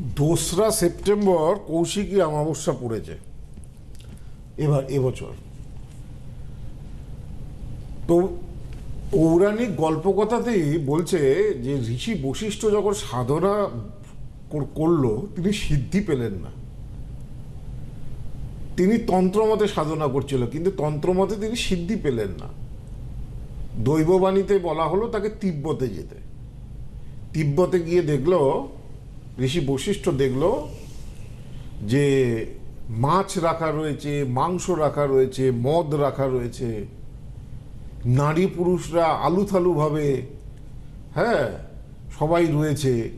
দোসরা সেপ্টেম্বর কৌশিকী অমাবস্যা পড়েছে। এবার, এবছর। তো পৌরাণিক গল্পকথাতেই বলছে যে ঋষি বশিষ্ঠ যখন সাধনা কর- করল, তিনি সিদ্ধি পেলেন না। তিনি তন্ত্রমতে সাধনা করছিল, কিন্তু তন্ত্রমতে তিনি সিদ্ধি পেলেন না। দৈববাণীতে বলা হলো তাকে তিব্বতে যেতে। তিব্বতে গিয়ে দেখল ঋষি বৈশিষ্ট্য দেখল যে মাছ রাখা রয়েছে মাংস রাখা রয়েছে মদ রাখা রয়েছে। নারী পুরুষরা আলুথালুভাবে হ্যাঁ সবাই রয়েছে।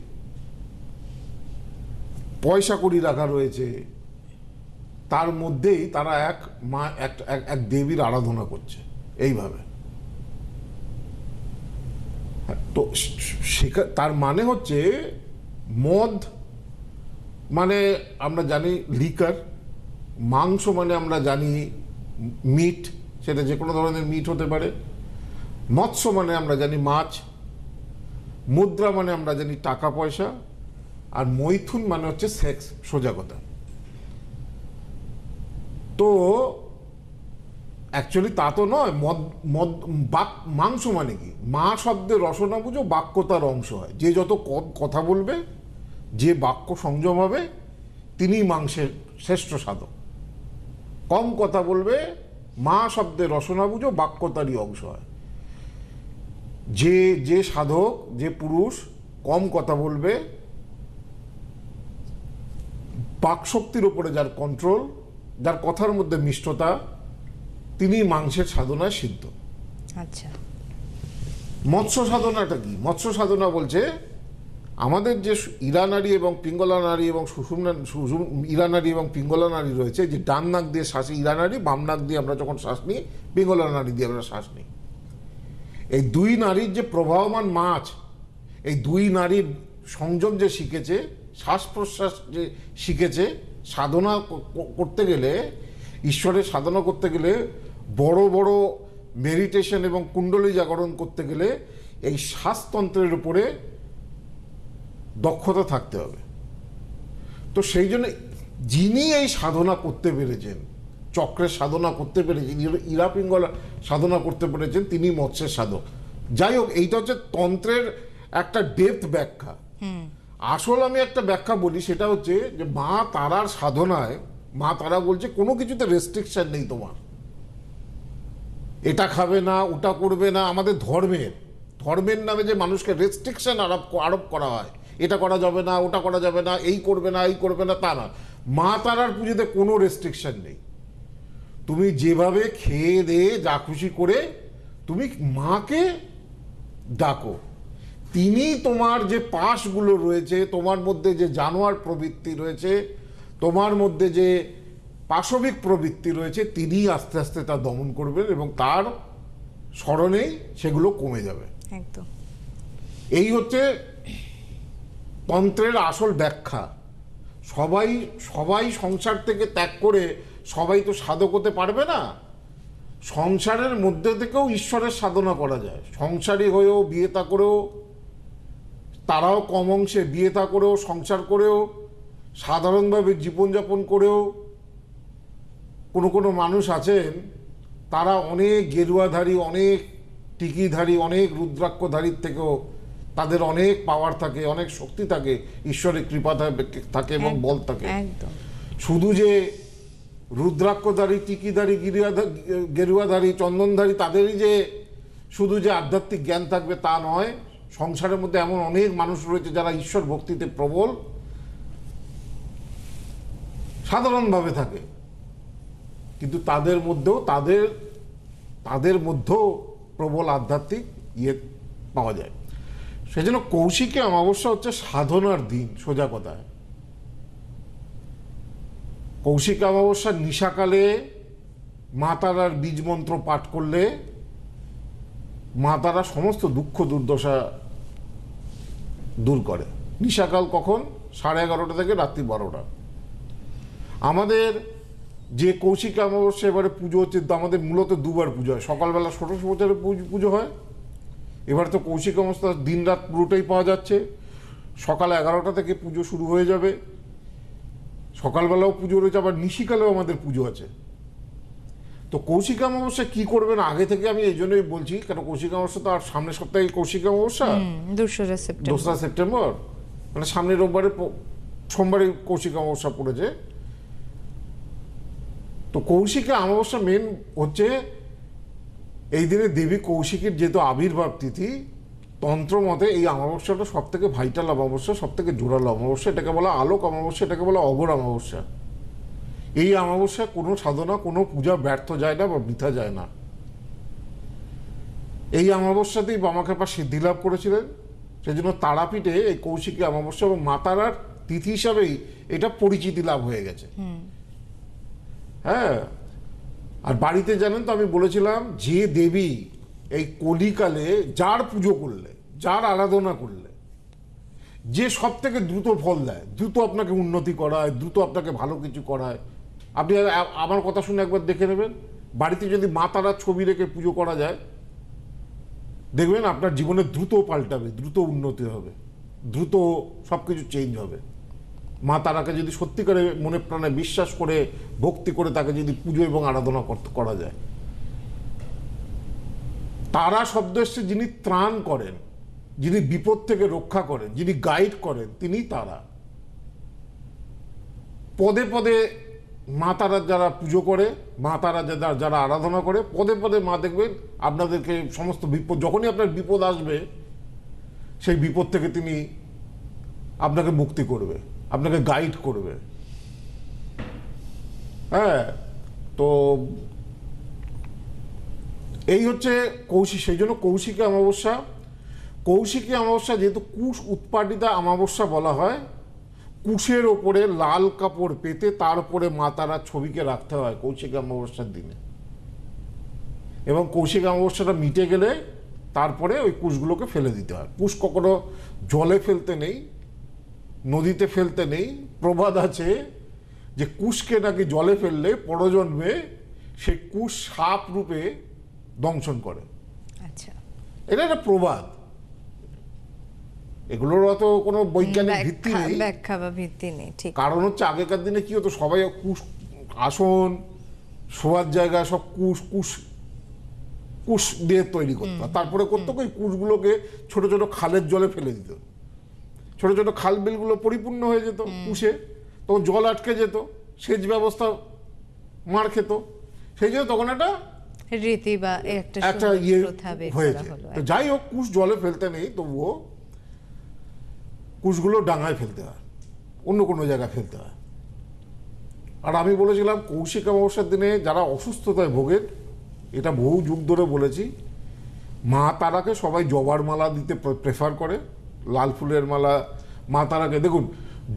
পয়সা কড়ি রাখা রয়েছে। তার মধ্যেই তারা এক মা এক এক- দেবীর আরাধনা করছে এইভাবে। হ্যাঁ, তো তার মানে হচ্ছে মদ মানে আমরা জানি লিকার মাংস মানে আমরা জানি মিট সেটা যে কোনো ধরনের মিট হতে পারে। মৎস্য মানে আমরা জানি মাছ। মুদ্রা মানে আমরা জানি টাকা, পয়সা। আর মৈথুন মানে হচ্ছে সেক্স সোজা কথা। তো অ্যাকচুয়ালি তা তো নয়, মদ মদ, বাক, মাংস মানে কি? মা শব্দের রসনা বুঝো, বাক্যতার অংশ হয়। যে যত কথা বলবে যে বাক্য সংযম হবে তিনিই মাংসের শ্রেষ্ঠ সাধক। কম কথা বলবে মা শব্দের রসনা বুঝো বাক্যতারই অংশ হয়। যে যে সাধক যে পুরুষ কম কথা বলবে বাকশক্তির উপরে যার কন্ট্রোল যার কথার মধ্যে মিষ্টতা তিনি মাংসের সাধনায় সিদ্ধ। আচ্ছা। মৎস্য সাধনাটা কি? মৎস্য সাধনা বলছে আমাদের যে ইরা নারী এবং পিঙ্গলা নারী এবং সুষুম সুষুম ইরা নারী এবং পিঙ্গলা নারী রয়েছে, যে ডান নাক দিয়ে শ্বাসে ইরা নারী, বাম নাক দিয়ে আমরা যখন শ্বাস নিই, পিঙ্গলা নারী দিয়ে আমরা শ্বাস নিই। এই দুই নারীর যে প্রবাহমান মাছ, এই দুই নারীর সংযম যে শিখেছে, শ্বাস প্রশ্বাস যে শিখেছে, সাধনা করতে গেলে, ঈশ্বরের সাধনা করতে গেলে, বড় বড় মেডিটেশন এবং কুণ্ডলী জাগরণ করতে গেলে, এই শ্বাসতন্ত্রের উপরে দক্ষতা থাকতে হবে। তো সেই জন্য যিনি এই সাধনা করতে পেরেছেন চক্রের সাধনা করতে পেরেছেন ইরা- পিঙ্গলা সাধনা করতে পেরেছেন তিনি মৎস্যের সাধক। যাই হোক এইটা হচ্ছে তন্ত্রের একটা ডেপথ ব্যাখ্যা। আসল আমি একটা ব্যাখ্যা বলি সেটা হচ্ছে যে মা তারার সাধনায় মা তারা বলছে কোনো কিছুতে রেস্ট্রিকশন নেই তোমার। এটা খাবে না ওটা করবে না আমাদের ধর্মের ধর্মের নামে যে মানুষকে রেস্ট্রিকশন আরোপ আরোপ করা হয় এটা করা যাবে না ওটা করা যাবে না এই করবে না এই করবে না তা না। মা তারার পুজোতে কোনো রেস্ট্রিকশন নেই। তুমি যেভাবে খেয়ে দিয়ে যা খুশি করে তুমি মাকে ডাকো। তিনি তোমার যে পাশগুলো রয়েছে তোমার মধ্যে যে জানোয়ার প্রবৃত্তি রয়েছে তোমার মধ্যে যে পাশবিক প্রবৃত্তি রয়েছে তিনি আস্তে আস্তে তা দমন করবেন এবং তার স্মরণেই সেগুলো কমে যাবে। একদম। এই হচ্ছে তন্ত্রের আসল ব্যাখ্যা। সবাই সবাই সংসার থেকে ত্যাগ করে সবাই তো সাধক হতে পারবে না। সংসারের মধ্যে থেকেও ঈশ্বরের সাধনা করা যায়। সংসারী হয়েও বিয়ে তা করেও, তারাও কম অংশে বিয়ে তা করেও, সংসার করেও, সাধারণভাবে জীবনযাপন করেও, কোনো কোনো মানুষ আছেন, তারা অনেক গেরুয়াধারী, অনেক টিকিধারী, অনেক রুদ্রাক্ষধারীর থেকেও তাদের অনেক পাওয়ার থাকে অনেক শক্তি থাকে ঈশ্বরের কৃপা থাকে- এবং বল থাকে। শুধু যে রুদ্রাক্ষধারী টিকিধারী গিরিয়াধা- গেরুয়াধারী চন্দনধারী তাদেরই যে শুধু যে আধ্যাত্মিক জ্ঞান থাকবে তা নয় সংসারের মধ্যে এমন অনেক মানুষ রয়েছে যারা ঈশ্বর ভক্তিতে প্রবল সাধারণভাবে থাকে। কিন্তু তাদের মধ্যেও তাদের তাদের মধ্যেও প্রবল আধ্যাত্মিক ইয়ে পাওয়া যায়। সেজন্য কৌশিকে অমাবস্যা হচ্ছে সাধনার দিন, সোজা কথায়। কৌশিক অমাবস্যা নিশাকালে মা তারার বীজ মন্ত্র পাঠ করলে মা তারা সমস্ত দুঃখ দুর্দশা দূর করে। নিশাকাল কখন? সাড়ে এগারোটা থেকে রাত্রি বারোটা। আমাদের যে কৌশিক অমাবস্যা এবারে পুজো হচ্ছে, আমাদের মূলত দুবার পুজো হয়। সকালবেলা ষোড়শ বছরের পুজো হয় এবার তো কৌশিক অমাবস্যা দিন রাত পুরোটাই পাওয়া যাচ্ছে। সকাল এগারোটা থেকে পুজো শুরু হয়ে যাবে। সকালবেলাও পুজো রয়েছে আবার নিশিকালেও আমাদের পুজো আছে। তো কৌশিক অমাবস্যা কি করবেন আগে থেকে আমি এই জন্যই বলছি কেন কৌশিক অমাবস্যা তো আর সামনের সপ্তাহে কৌশিক অমাবস্যা? দোসরা সেপ্টেম্বর। দোসরা সেপ্টেম্বর? মানে সামনের রোববারে সোমবারে কৌশিক অমাবস্যা পড়েছে। তো কৌশিকে অমাবস্যা মেন হচ্ছে এই দিনে দেবী কৌশিকের যেহেতু আবির্ভাব তিথি তন্ত্র মতে এই অমাবস্যাটা সব থেকে ভাইটাল অমাবস্যা সব থেকে জোরালো অমাবস্যা এটাকে বলা আলোক অমাবস্যা এটাকে বলা অগর অমাবস্যা। এই অমাবস্যা কোনো সাধনা কোনো পূজা ব্যর্থ যায় না বা বৃথা যায় না। এই অমাবস্যাতেই বামাখ্যাপা সিদ্ধি লাভ করেছিলেন। সেই জন্য তারাপীঠে এই কৌশিকী অমাবস্যা এবং মাতারার তিথি হিসাবেই এটা পরিচিতি লাভ হয়ে গেছে। হ্যাঁ আর বাড়িতে জানেন তো আমি বলেছিলাম, যে দেবী এই কলিকালে যার পুজো করলে, যার আরাধনা করলে, যে সব থেকে দ্রুত ফল দেয়, দ্রুত আপনাকে উন্নতি করায়, দ্রুত আপনাকে ভালো কিছু করায়। আপনি আমার কথা শুনে একবার দেখে নেবেন। বাড়িতে যদি মা তারার ছবি রেখে পুজো করা যায়, দেখবেন আপনার জীবনে দ্রুত পাল্টাবে, দ্রুত উন্নতি হবে, দ্রুত সব কিছু চেঞ্জ হবে। মা তারাকে যদি সত্যিকারে মনে প্রাণে বিশ্বাস করে, ভক্তি করে তাকে যদি পুজো এবং আরাধনা করা যায়। তারা শব্দ এসছে যিনি ত্রাণ করেন, যিনি বিপদ থেকে রক্ষা করেন, যিনি গাইড করেন তিনি তারা। পদে পদে মা তারা যারা পুজো করে, মা তারা যারা আরাধনা করে, পদে পদে মা দেখবেন আপনাদেরকে সমস্ত বিপদ, যখনই আপনার বিপদ আসবে, সেই বিপদ থেকে তিনি আপনাকে মুক্তি করবে। আপনাকে গাইড করবে। হ্যাঁ তো এই হচ্ছে কৌশিক, সেই জন্য কৌশিকী অমাবস্যা। কৌশিকী অমাবস্যা যেহেতু কুশ উৎপাদিতা অমাবস্যা বলা হয়, কুশের ওপরে লাল কাপড় পেতে তার উপরে মাতারার ছবিকে রাখতে হয় কৌশিক অমাবস্যার দিনে। এবং কৌশিক অমাবস্যাটা মিটে গেলে তারপরে ওই কুশগুলোকে ফেলে দিতে হয়। কুশ কখনো জলে ফেলতে নেই নদীতে ফেলতে নেই প্রবাদ আছে যে কুশকে নাকি জলে ফেললে পরজন্মে সে কুশ সাপ রূপে দংশন করে। আচ্ছা। এটা একটা প্রবাদ। এগুলোর অত কোনো বৈজ্ঞানিক ভিত্তি নেই। ব্যাখ্যা বা ভিত্তি নেই ঠিক। কারণ হচ্ছে আগেকার দিনে কি হতো সবাই কুশ আসন শোয়ার জায়গা সব কুশ কুশ কুশ দিয়ে তৈরি করতো। তারপরে করতো ওই কুশগুলোকে ছোট ছোট খালের জলে ফেলে দিত। ছোট ছোট খাল বিলগুলো পরিপূর্ণ হয়ে যেত কুশে তখন জল আটকে যেত সেচ ব্যবস্থা মার খেত। সেই জন্য তখন একটা রীতি বা একটা একটা ইয়ে হয়েছে। তো যাই হোক কুশ জলে ফেলতে নেই তবুও কুশগুলো ডাঙায় ফেলতে হয় অন্য কোনো জায়গায় ফেলতে হয়। আর আমি বলেছিলাম কৌশিক অমাবস্যার দিনে যারা অসুস্থতায় ভোগেন এটা বহু যুগ ধরে বলেছি মা তারাকে সবাই জবার মালা দিতে প্রেফার করে। লাল ফুলের মালা মা তারাকে। দেখুন,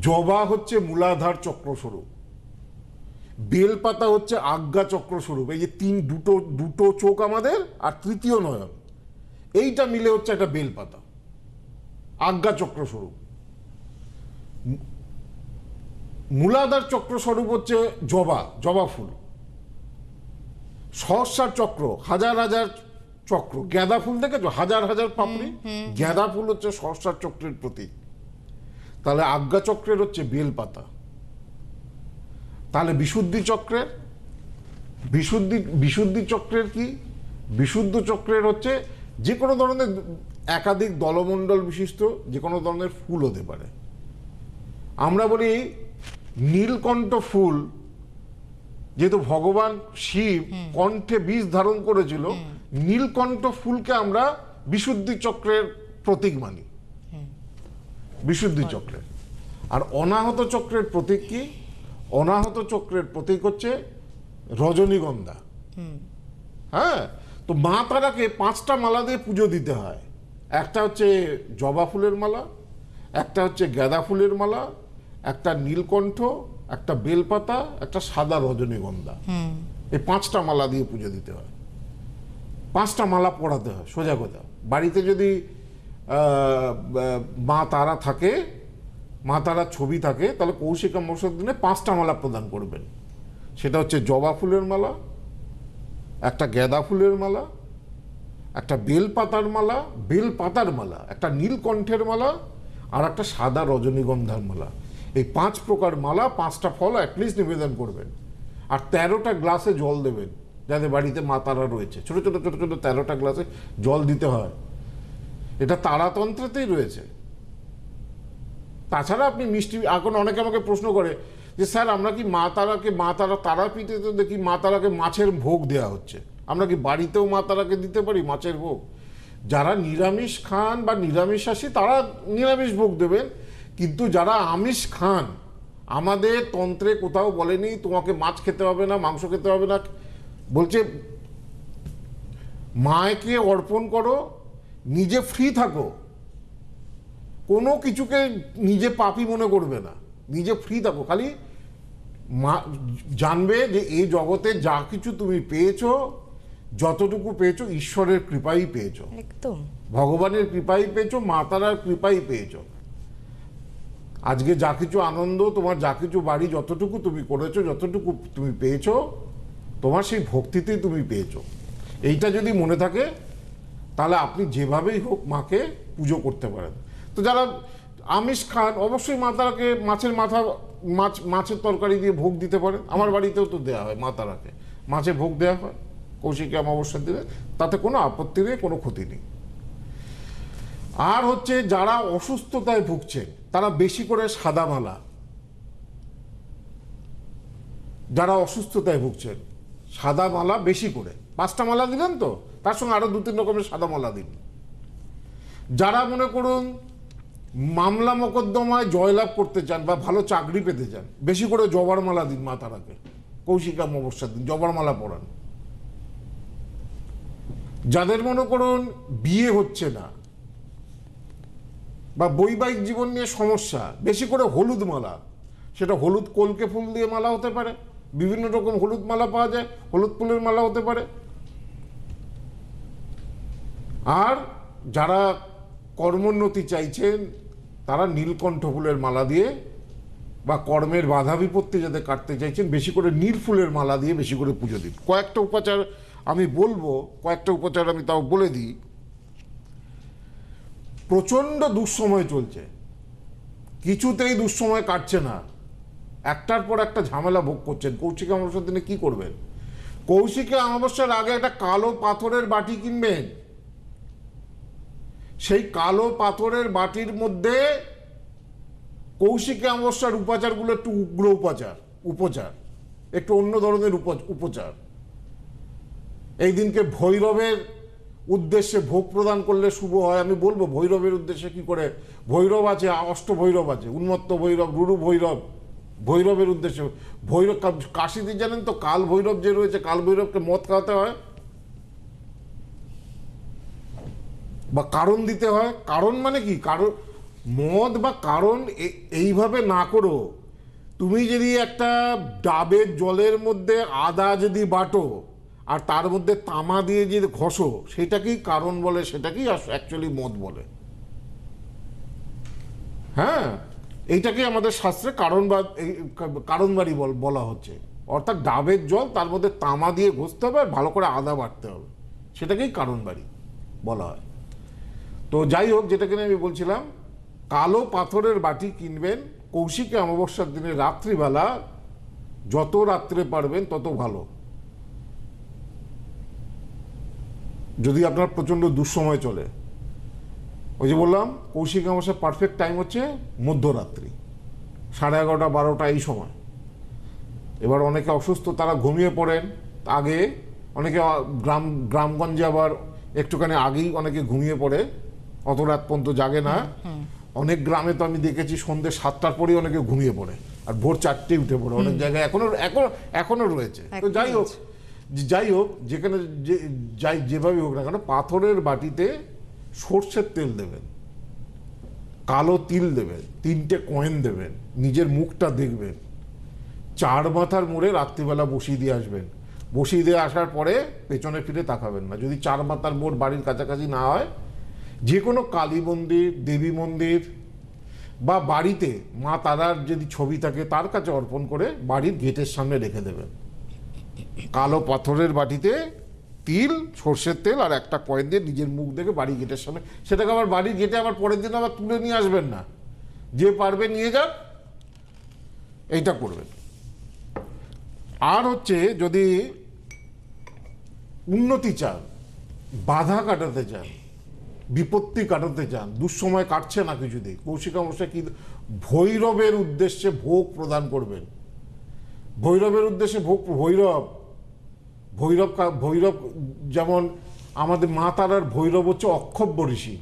জবা হচ্ছে মূলাধার চক্রস্বরূপ। বেলপাতা হচ্ছে আজ্ঞা চক্রস্বরূপ। এই যে তিন, দুটো দুটো চোখ আমাদের আর তৃতীয় নয়ন। এইটা মিলে হচ্ছে একটা বেলপাতা আজ্ঞা চক্রস্বরূপ। মূলাধার চক্রস্বরূপ হচ্ছে জবা জবা ফুল। সহস্রার চক্র, হাজার হাজার চক্র গাঁদা ফুল দেখেছ? হাজার হাজার পাপড়ি? গাঁদা ফুল হচ্ছে সহস্রার চক্রের প্রতীক। তাহলে আজ্ঞা চক্রের হচ্ছে বেলপাতা। তাহলে বিশুদ্ধি চক্রের? বিশুদ্ধি বিশুদ্ধি চক্রের কি? বিশুদ্ধ চক্রের হচ্ছে যে কোনো ধরনের একাধিক দলমণ্ডল বিশিষ্ট যে কোনো ধরনের ফুল হতে পারে। আমরা বলি নীলকণ্ঠ ফুল যেহেতু ভগবান শিব কণ্ঠে বীজ ধারণ করেছিল নীলকণ্ঠ ফুলকে আমরা বিশুদ্ধি চক্রের প্রতীক মানি। বিশুদ্ধি চক্রের। আর অনাহত চক্রের প্রতীক কি? অনাহত চক্রের প্রতীক হচ্ছে রজনীগন্ধা। হ্যাঁ? তো মা তারাকে পাঁচটা মালা দিয়ে পুজো দিতে হয়। একটা হচ্ছে জবা ফুলের মালা একটা হচ্ছে গাঁদা ফুলের মালা একটা নীলকণ্ঠ একটা বেলপাতা একটা সাদা রজনীগন্ধা। এই পাঁচটা মালা দিয়ে পুজো দিতে হয়। পাঁচটা মালা পড়াতে হয়, সোজা কথা। বাড়িতে যদি মা তারা থাকে, মা তারার ছবি থাকে, তাহলে কৌশিক অমাবস্যার দিনে পাঁচটা মালা প্রদান করবেন। সেটা হচ্ছে জবা ফুলের মালা, একটা গাঁদা ফুলের মালা, একটা বেল পাতার মালা বেল পাতার মালা, একটা নীলকণ্ঠের মালা, আর একটা সাদা রজনীগন্ধার মালা। এই পাঁচ প্রকার মালা, পাঁচটা ফল অ্যাটলিস্ট নিবেদন করবেন। আর তেরোটা গ্লাসে জল দেবেন। যাদের বাড়িতে মা তারা রয়েছে। ছোট ছোট ছোট ছোট তেরোটা গ্লাসে জল দিতে হয়। এটা তারাতন্ত্রেতেই রয়েছে। তাছাড়া আপনি মিষ্টি, এখন অনেকে আমাকে প্রশ্ন করে যে, স্যার, আমরা কি মা তারাকে, মা তারা তারাপীঠে তো দেখি মা তারাকে মাছের ভোগ দেওয়া হচ্ছে? আমরা কি বাড়িতেও মা তারাকে দিতে পারি মাছের ভোগ? যারা নিরামিষ খান বা নিরামিষাসী তারা নিরামিষ ভোগ দেবেন। কিন্তু যারা আমিষ খান, আমাদের তন্ত্রে কোথাও বলেনি, তোমাকে মাছ খেতে হবে না, মাংস খেতে হবে না বলছে মায়কে অর্পণ করো নিজে ফ্রি থাকো। কোনো কিছুকে নিজে পাপি মনে করবে না। নিজে ফ্রি থাকো। খালি মা জানবে যে এই জগতে যা কিছু তুমি পেয়েছ যতটুকু পেয়েছ ঈশ্বরের কৃপাই পেয়েছ। একদম। ভগবানের কৃপাই পেয়েছ মাতারার কৃপাই পেয়েছ। আজকে যা কিছু আনন্দ তোমার যা কিছু বাড়ি যতটুকু তুমি করেছ যতটুকু তুমি পেয়েছ তোমার সেই ভক্তিতেই তুমি পেয়েছ। এইটা যদি মনে থাকে, তাহলে আপনি যেভাবেই হোক মাকে পুজো করতে পারেন। তো যারা আমিষ খান, অবশ্যই মাতারাকে মাছের মাথা, মাছ, মাছের তরকারি দিয়ে ভোগ দিতে পারেন। আমার বাড়িতেও তো দেওয়া হয় মাতারাকে। মাছে ভোগ দেওয়া হয়, কৌশিকী অমাবস্যার দিনে তাতে কোনো আপত্তি নেই, কোনো ক্ষতি নেই। আর হচ্ছে যারা অসুস্থতায় ভুগছেন তারা বেশি করে সাদা মালা যারা অসুস্থতায় ভুগছেন সাদা মালা বেশি করে পাঁচটা মালা দিলেন তো? তার সঙ্গে আরও দু তিন রকমের সাদা মালা দিন। যারা মনে করুন মামলা মোকদ্দমায় জয়লাভ করতে চান বা ভালো চাকরি পেতে চান, বেশি করে জবার মালা দিন মা তারাকে। কৌশিকা অমাবস্যার দিন, জবার মালা পরান। যাদের মনে করুন বিয়ে হচ্ছে না বা বৈবাহিক জীবন নিয়ে সমস্যা, বেশি করে হলুদ মালা। সেটা হলুদ কলকে ফুল দিয়ে মালা হতে পারে। বিভিন্ন রকম হলুদ মালা পাওয়া যায়, হলুদ ফুলের মালা হতে পারে। আর যারা কর্মোন্নতি চাইছেন, তারা নীলকণ্ঠ ফুলের মালা দিয়ে বা কর্মের বাধা বিপত্তি যাতে কাটতে চাইছেন, বেশি করে নীল ফুলের মালা দিয়ে বেশি করে পুজো দিন। কয়েকটা উপাচার আমি বলব, কয়েকটা উপাচার আমি তাও বলে দিই। প্রচণ্ড দুঃসময় চলছে। কিছুতেই দুঃসময় কাটছে না। একটার পর একটা ঝামেলা ভোগ করছেন। কৌশিক অমাবস্যার দিনে কি করবেন? কৌশিকে অমাবস্যার আগে একটা কালো পাথরের বাটি কিনবেন। সেই কালো পাথরের বাটির মধ্যে কৌশিকে অমাবস্যার উপাচারগুলো একটু উগ্র উপাচার, উপচার, একটু অন্য ধরনের উপ- উপচার। এই দিনকে ভৈরবের উদ্দেশ্যে ভোগ প্রদান করলে শুভ হয়। আমি বলব, ভৈরবের উদ্দেশ্যে কি করে? ভৈরব আছে অষ্ট ভৈরব আছে, উন্মত্ত ভৈরব, রুরু ভৈরব। ভৈরবের উদ্দেশ্যে। ভৈরব কাশীতে জানেন তো? কাল ভৈরব যে রয়েছে, কাল ভৈরবকে মদ খাওয়াতে হয়? বা কারণ দিতে হয়? কারণ মানে কি? কারণ, মদ বা কারণ এইভাবে না করো। তুমি যদি একটা ডাবের জলের মধ্যে আদা যদি বাটো, আর তার মধ্যে তামা দিয়ে যদি ঘষো, সেটাকেই কারণ বলে, সেটাকেই অ্যাকচুয়ালি মদ বলে। হ্যাঁ? এইটাকে আমাদের শাস্ত্রে কারণ বা কারণবাড়ি বলা হচ্ছে। অর্থাৎ ডাবের জল, তার মধ্যে তামা দিয়ে ঘষতে হবে আর ভালো করে আদা বাটতে হবে। সেটাকেই কারণবাড়ি বলা হয়। তো যাই হোক, যেটাকে আমি বলছিলাম, কালো পাথরের বাটি কিনবেন, কৌশিকে অমাবস্যার দিনে রাত্রিবেলা যত রাত্রে পারবেন তত ভালো। যদি আপনার প্রচণ্ড দুঃসময় চলে। ওই যে বললাম কৌশিক অমাবস্যার পারফেক্ট টাইম হচ্ছে মধ্যরাত্রি। সাড়ে এগারোটা বারোটা এই সময়। এবার অনেকে অসুস্থ তারা ঘুমিয়ে পড়েন। আগে অনেকে গ্রাম গ্রামগঞ্জে আবার একটুখানি আগেই অনেকে ঘুমিয়ে পড়ে। অত রাত পর্যন্ত জাগে না। অনেক গ্রামে তো আমি দেখেছি সন্ধ্যে সাতটার পরেই অনেকে ঘুমিয়ে পড়ে। আর ভোর চারটে উঠে পড়ে। অনেক জায়গায় এখনও এখনও এখনও রয়েছে। তো যাই হোক যাই হোক যেখানে যে যাই যেভাবে হোক না কেন পাথরের বাটিতে সর্ষের তেল দেবেন, কালো তিল দেবেন, তিনটে কয়েন দেবেন, নিজের মুখটা দেখবেন, চার মাথার মোড়ে রাত্রিবেলা বসিয়ে দিয়ে আসবেন। বসিয়ে দিয়ে আসার পরে পেছনে ফিরে তাকাবেন না। যদি চার মাথার মোড় বাড়ির কাছাকাছি না হয়, যে কোনো কালী মন্দির, দেবী মন্দির বা বাড়িতে মা তারার যদি ছবি থাকে, তার কাছে অর্পণ করে বাড়ির গেটের সামনে রেখে দেবেন। কালো পাথরের বাটিতে তিল, সর্ষের তেল আর একটা কয়েন দিয়ে নিজের মুখ দেখে বাড়ি গেটের সামনে। সেটাকে আবার বাড়ির গেটে আবার পরের দিন আবার তুলে নিয়ে আসবেন না। যে পারবে নিয়ে যান এইটা করবেন। আর হচ্ছে যদি উন্নতি চান, বাধা কাটাতে চান, বিপত্তি কাটাতে চান, দুঃসময় কাটছে না কিছুতেই। কৌশিকা মশাই কি, ভৈরবের উদ্দেশ্যে ভোগ প্রদান করবেন। ভৈরবের উদ্দেশ্যে ভোগ, ভৈরব ভৈরব ভৈরব যেমন আমাদের মা তারার ভৈরব হচ্ছে অক্ষব্য ঋষি।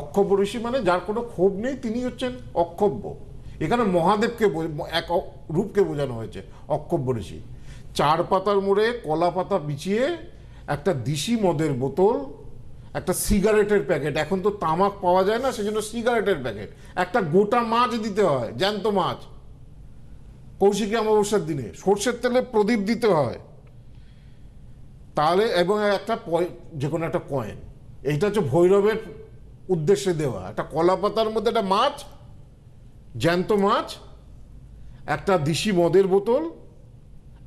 অক্ষব্য ঋষি মানে যার কোনো ক্ষোভ নেই, তিনি হচ্ছেন অক্ষব্য। এখানে মহাদেবকে এক রূপকে বোঝানো হয়েছে, অক্ষব্য ঋষি। চার পাতার মোড়ে কলা পাতা বিছিয়ে একটা দিশি মদের বোতল, একটা সিগারেটের প্যাকেট। এখন তো তামাক পাওয়া যায় না, সেজন্য সিগারেটের প্যাকেট। একটা গোটা মাছ দিতে হয়, জ্যান্ত মাছ। কৌশিকী অমাবস্যার দিনে সর্ষের তেলে প্রদীপ দিতে হয়। তাহলে এবং একটা যে কোনো একটা কয়েন এইটা হচ্ছে ভৈরবের উদ্দেশ্যে দেওয়া। একটা কলা পাতার মধ্যে একটা মাছ জ্যান্ত মাছ একটা দিশি মদের বোতল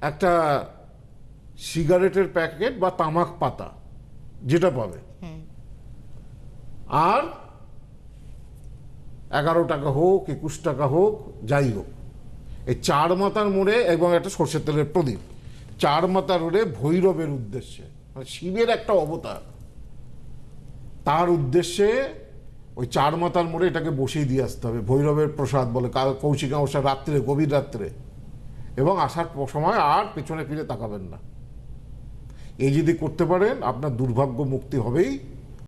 একটা সিগারেটের প্যাকেট বা তামাক পাতা যেটা পাবে। আর এগারো টাকা হোক একুশ টাকা হোক যাই হোক। এই চার মাথার মোড়ে এবং একটা সর্ষের তেলের প্রদীপ। চার মাতা রোডে ভৈরবের উদ্দেশ্যে মানে শিবের একটা অবতার। তার উদ্দেশ্যে ওই চার মাতার মোড়ে এটাকে বসিয়ে দিয়ে আসতে হবে, ভৈরবের প্রসাদ বলে, কাল কৌশিক অমাবস্যা রাত্রে, গভীর রাত্রে। এবং আসার সময় আর পেছনে ফিরে তাকাবেন না। এই যদি করতে পারেন, আপনার দুর্ভাগ্য মুক্তি হবেই।